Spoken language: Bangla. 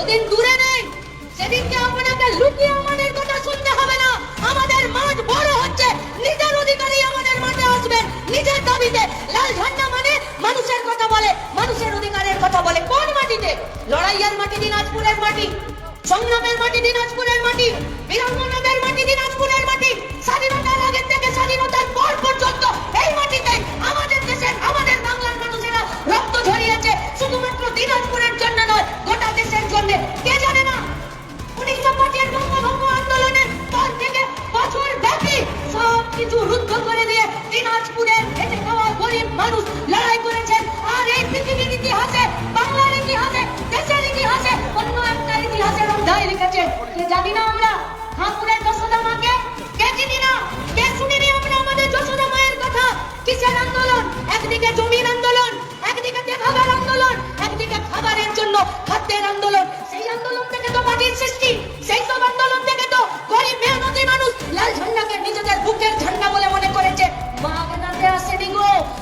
ওদিন দূরে নেই। সেদিনকে আপনাকে লুকিয়ে আমাদের কথা শুনতে হবে না। আমাদের মাঠ বড় হচ্ছে। নিজের অধিকারী আমাদের মাঠে আসবেন। নিজের দাবিতে। লাল ঝান্ডা মানে মানুষের কথা বলে, মানুষের অধিকারের কথা বলে। কোন মাটিতে? লড়াইয়ার মাটি দিনাজপুরের মাটি, সংগ্রামের মাটি দিনাজপুরের মাটি। সব রুদ্ধ করে দিয়ে দিনাজপুরের খেটে খাওয়া গরিব মানুষ লড়াই করেছেন। আর এই পৃথিবীর ইতিহাসে, বাংলার ইতিহাসে, দেশের ইতিহাসে অন্য একটা ইতিহাসের অধ্যায় লিখেছে কে জানি না আমরা? ঠাকুরের যশোদা মাকে? কে চিনি না? কে শুনিনি আমরা আমাদের যশোদা মায়ের কথা? কিসের আন্দোলন? একদিকে জমির আন্দোলন, একদিকে দেখাবার আন্দোলন, একদিকে খাবারের জন্য খাদ্যের আন্দোলন। ser ninguém.